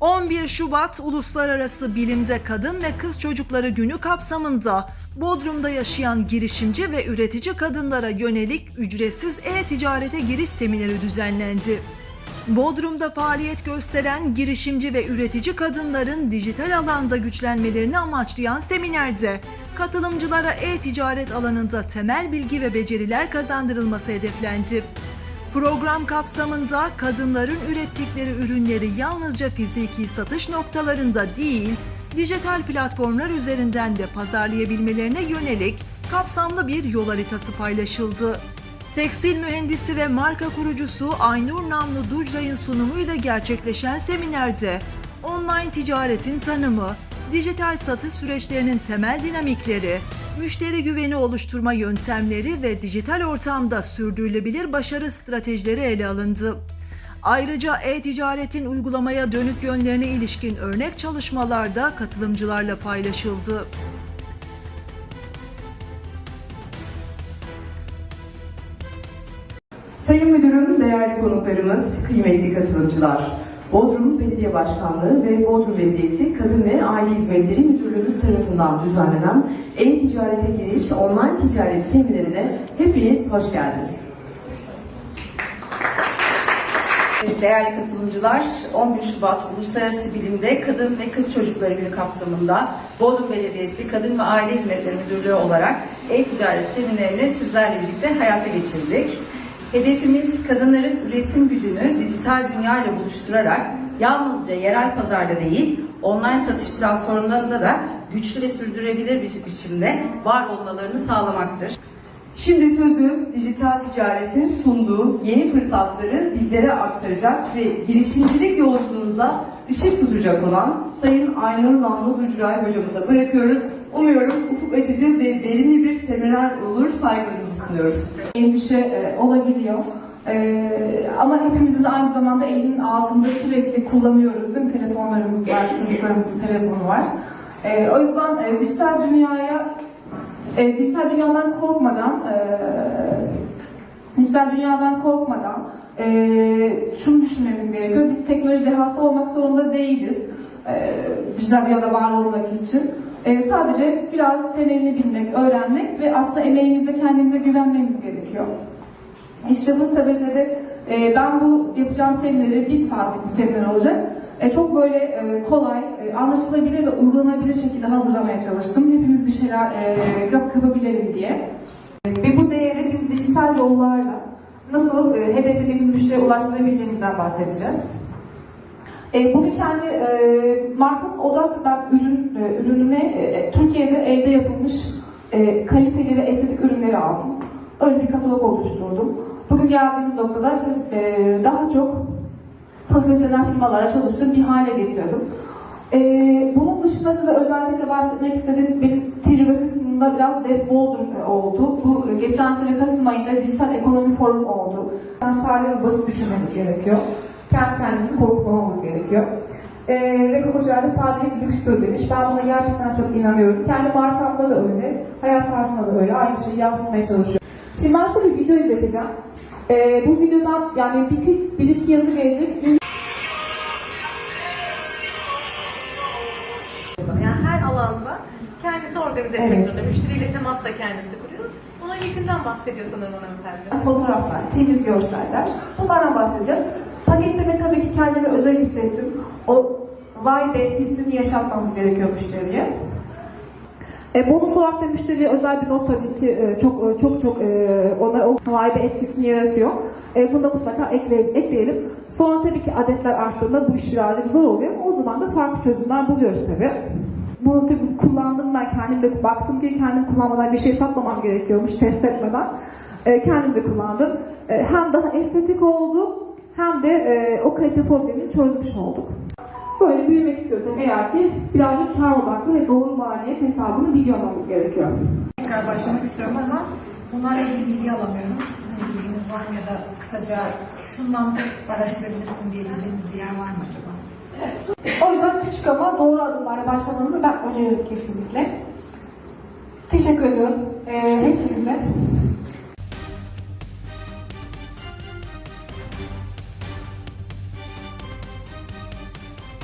11 Şubat Uluslararası Bilimde Kadın ve Kız Çocukları Günü kapsamında Bodrum'da yaşayan girişimci ve üretici kadınlara yönelik ücretsiz e-ticarete giriş semineri düzenlendi. Bodrum'da faaliyet gösteren girişimci ve üretici kadınların dijital alanda güçlenmelerini amaçlayan seminerde katılımcılara e-ticaret alanında temel bilgi ve beceriler kazandırılması hedeflendi. Program kapsamında kadınların ürettikleri ürünleri yalnızca fiziki satış noktalarında değil, dijital platformlar üzerinden de pazarlayabilmelerine yönelik kapsamlı bir yol haritası paylaşıldı. Tekstil mühendisi ve marka kurucusu Aynur Namlı Ducray'ın sunumuyla gerçekleşen seminerde online ticaretin tanımı, dijital satış süreçlerinin temel dinamikleri, müşteri güveni oluşturma yöntemleri ve dijital ortamda sürdürülebilir başarı stratejileri ele alındı. Ayrıca e-ticaretin uygulamaya dönük yönlerine ilişkin örnek çalışmalar da katılımcılarla paylaşıldı. Sayın Müdürüm, değerli konuklarımız, kıymetli katılımcılar. Bodrum Belediye Başkanlığı ve Bodrum Belediyesi Kadın ve Aile Hizmetleri Müdürlüğümüz tarafından düzenlenen e-ticarete giriş online ticaret seminerine hepiniz hoş geldiniz. Değerli katılımcılar, 11 Şubat Uluslararası Bilimde Kadın ve Kız Çocukları Günü kapsamında Bodrum Belediyesi Kadın ve Aile Hizmetleri Müdürlüğü olarak e-ticaret seminerini sizlerle birlikte hayata geçirdik. Hedefimiz kadınların üretim gücünü dijital dünya ile buluşturarak yalnızca yerel pazarda değil, online satış platformlarında da güçlü ve sürdürülebilir bir biçimde var olmalarını sağlamaktır. Şimdi sözü dijital ticaretin sunduğu yeni fırsatları bizlere aktaracak ve girişimcilik yolculuğunuza ışık tutacak olan Sayın Aynur Namlı Ducuray hocamıza bırakıyoruz. Umuyorum ufuk açıcı ve verimli bir seminer olur. Saygılarımızı sunuyoruz. endişe e, olabiliyor. E, ama hepimizin aynı zamanda elinin altında sürekli kullanıyoruz değil mi? Telefonlarımız var, çocuklarımızın telefonu var. E, o yüzden e, dijital dünyaya, e, dijital dünyadan korkmadan, e, dijital dünyadan korkmadan e, şunu düşünmemiz gerekiyor. Biz teknoloji dehası olmak zorunda değiliz. E, dijital dünyada var olmak için. E, sadece biraz temelini bilmek, öğrenmek ve aslında emeğimize, kendimize güvenmemiz gerekiyor. İşte bu sebeple de e, ben bu yapacağım semineri bir saatlik bir seminer olacak. E, çok böyle e, kolay, e, anlaşılabilir ve uygulanabilir şekilde hazırlamaya çalıştım. Hepimiz bir şeyler e, yapabilelim diye. Ve bu değeri biz dijital yollarla nasıl e, hedeflediğimiz müşteriye ulaştırabileceğimizden bahsedeceğiz. E, bunu kendi e, markanın odak ben ürün e, ürününe e, Türkiye'de evde yapılmış e, kaliteli ve estetik ürünleri aldım. Öyle bir katalog oluşturdum. Bugün geldiğimiz noktada işte e, daha çok profesyonel firmalara çalıştığım bir hale getirdim. E, bunun dışında size özellikle bahsetmek istediğim benim tecrübe kısmında biraz Dev Boulder oldu. Bu e, geçen sene Kasım ayında Dijital Ekonomi Forum oldu. Ben sade ve basit düşünmemiz gerekiyor. Kendi kendimizi korkutmamamız gerekiyor. Ee, ve Kokoşlar da sadelik lükstür demiş. Ben buna gerçekten çok inanıyorum. Kendi markamda da öyle, hayat tarzımda da öyle. Aynı şeyi yansıtmaya çalışıyorum. Şimdi ben size bir video izleteceğim. Ee, bu videodan yani bir, bir, iki yazı gelecek. Yani her alanda kendisi organize etmek Evet. zorunda. Müşteriyle temas da kendisi kuruyor. Buna yükünden bahsediyor sanırım hanımefendi. fotoğraflar, temiz görseller. Bunlardan bahsedeceğiz. Paketleme tabii ki kendimi özel hissettim. O vay be hissini yaşatmamız gerekiyor müşteriye. E, bonus olarak da müşteriye özel bir not tabii ki e, çok e, çok çok e, onlara o vay be etkisini yaratıyor. E, bunu da mutlaka ekleyelim, ekleyelim. Sonra tabii ki adetler arttığında bu iş birazcık zor oluyor. O zaman da farklı çözümler buluyoruz tabii. Bunu tabii kullandım ben kendim de baktım ki kendim kullanmadan bir şey satmamam gerekiyormuş test etmeden. E, kendim de kullandım. E, hem daha estetik oldu hem de e, o kalite problemini çözmüş olduk. Böyle büyümek istiyorsak eğer ki birazcık kar odaklı ve doğru maliyet hesabını biliyor olmamız gerekiyor. tekrar başlamak istiyorum ama bunlarla ilgili bilgi alamıyorum. Hani bilginiz var mı ya da kısaca şundan araştırabilirsin diyebileceğiniz bir yer var mı acaba? O yüzden küçük ama doğru adımlarla başlamanızı ben öneririm kesinlikle. Teşekkür ediyorum ee, hepinize.